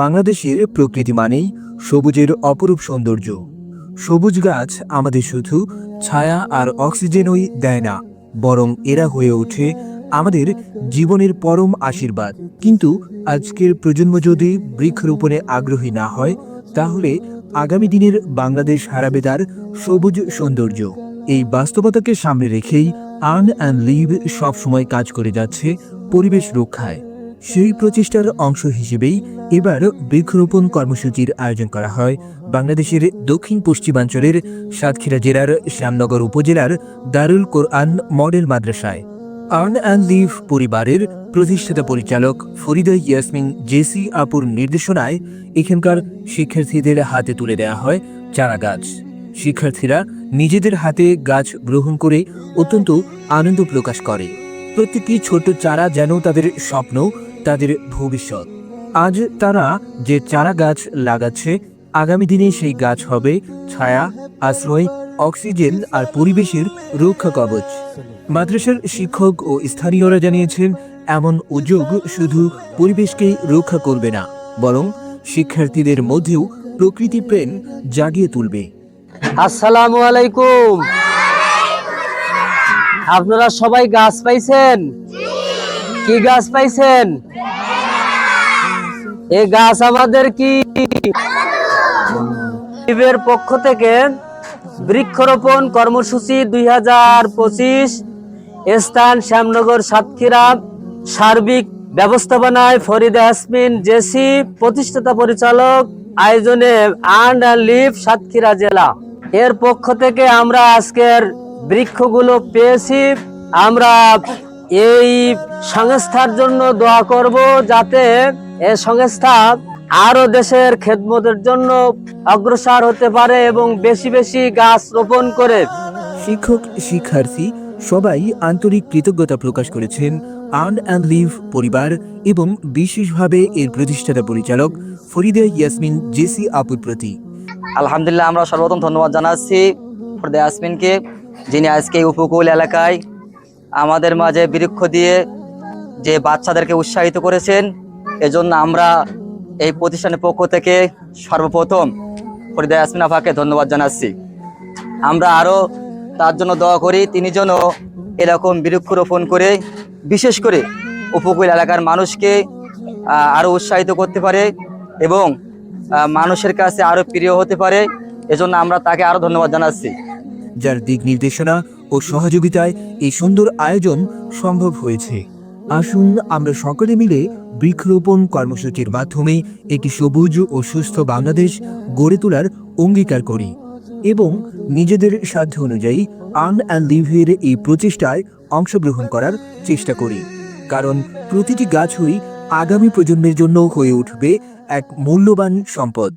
বাংলাদেশের প্রকৃতি মানেই সবুজের অপরূপ সৌন্দর্য। সবুজ গাছ আমাদের শুধু ছায়া আর অক্সিজেনই দেয় না, বরং এরা হয়ে ওঠে আমাদের জীবনের পরম আশীর্বাদ। কিন্তু আজকের প্রজন্ম যদি বৃক্ষরোপণে আগ্রহী না হয়, তাহলে আগামী দিনের বাংলাদেশ হারাবে তার সবুজ সৌন্দর্য। এই বাস্তবতাকে সামনে রেখেই আর্ন অ্যান্ড লিভ সবসময় কাজ করে যাচ্ছে পরিবেশ রক্ষায়। সেই প্রচেষ্টার অংশ হিসেবেই এবার বৃক্ষরোপণ কর্মসূচির আয়োজন করা হয়। বাংলাদেশের দক্ষিণ পশ্চিমাঞ্চলের সাতক্ষীরা জেলার শ্যামনগর উপজেলার দারুল কোরআন মডেল মাদ্রাসায়। আর্ন অ্যান্ড লিভ পরিবারের প্রতিষ্ঠাতা পরিচালক ফরিদা ইয়াসমিন জেসি আপুর নির্দেশনায় এখানকার শিক্ষার্থীদের হাতে তুলে দেওয়া হয় চারা গাছ। শিক্ষার্থীরা নিজেদের হাতে গাছ গ্রহণ করে অত্যন্ত আনন্দ প্রকাশ করে। প্রত্যেকটি ছোট চারা যেন তাদের স্বপ্ন তাদের ভবিষ্যৎ। আজ তারা যে চারা গাছ লাগাচ্ছে, আগামী দিনে সেই গাছ হবে ছায়া, আশ্রয়, অক্সিজেন আর পরিবেশের রক্ষা কবচ। মাদ্রাসার শিক্ষক ও স্থানীয়রা জানিয়েছেন, এমন উদ্যোগ শুধু পরিবেশকেই রক্ষা করবে না, বরং শিক্ষার্থীদের মধ্যেও প্রকৃতি প্রেম জাগিয়ে তুলবে। আসসালামু আলাইকুম। আপনারা সবাই গাছ পাইছেন? কি গাছ পাইছেন? এই গাছ আমাদের কি? এর পক্ষ থেকে বৃক্ষরোপণ কর্মসূচি দুই হাজার পঁচিশ স্থান শ্যামনগর সাতক্ষীরা সার্বিক ব্যবস্থাপনায় ফরিদা ইয়াসমিন জেসি প্রতিষ্ঠাতা পরিচালক আয়োজনে আন্ড লিভ সাতক্ষীরা জেলা। এর পক্ষ থেকে আমরা আজকের বৃক্ষগুলো পেয়েছি। আমরা এই সংস্থার জন্য দোয়া করব যাতে এই সংস্থা আরও দেশের খেদমতের জন্য অগ্রসর হতে পারে এবং বেশি বেশি গাছ রোপণ করে। শিক্ষক শিক্ষার্থী সবাই আন্তরিক কৃতজ্ঞতা প্রকাশ করেছেন। আর্ন অ্যান্ড লিভ পরিবার এবং বিশেষভাবে এর প্রতিষ্ঠাতা পরিচালক ফরিদে ইয়াসমিন জেসি আপুর প্রতি। আলহামদুলিল্লাহ আমরা সর্বপ্রথম ধন্যবাদ জানাচ্ছি ফরদে আসমিনকে যিনি আজকে উপকূল এলাকায় আমাদের মাঝে বৃক্ষ দিয়ে যে বাচ্চাদেরকে উৎসাহিত করেছেন, এজন্য আমরা এই প্রতিষ্ঠানের পক্ষ থেকে সর্বপ্রথম ফরিদা ইয়াসমিন আফাকে ধন্যবাদ জানাচ্ছি। আমরা আরও তার জন্য দোয়া করি, তিনি যেন এরকম বৃক্ষরোপণ করে, বিশেষ করে উপকূল এলাকার মানুষকে আরও উৎসাহিত করতে পারে এবং মানুষের কাছে আরও প্রিয় হতে পারে, এজন্য আমরা তাকে আরও ধন্যবাদ জানাচ্ছি। যার দিক নির্দেশনা ও সহযোগিতায় এই সুন্দর আয়োজন সম্ভব হয়েছে। আসুন আমরা সকলে মিলে বৃক্ষরোপণ কর্মসূচির মাধ্যমে একটি সবুজ ও সুস্থ বাংলাদেশ গড়ে তোলার অঙ্গীকার করি এবং নিজেদের সাধ্য অনুযায়ী আর্ন অ্যান্ড লিভের এই প্রচেষ্টায় অংশগ্রহণ করার চেষ্টা করি। কারণ প্রতিটি গাছই আগামী প্রজন্মের জন্য হয়ে উঠবে এক মূল্যবান সম্পদ।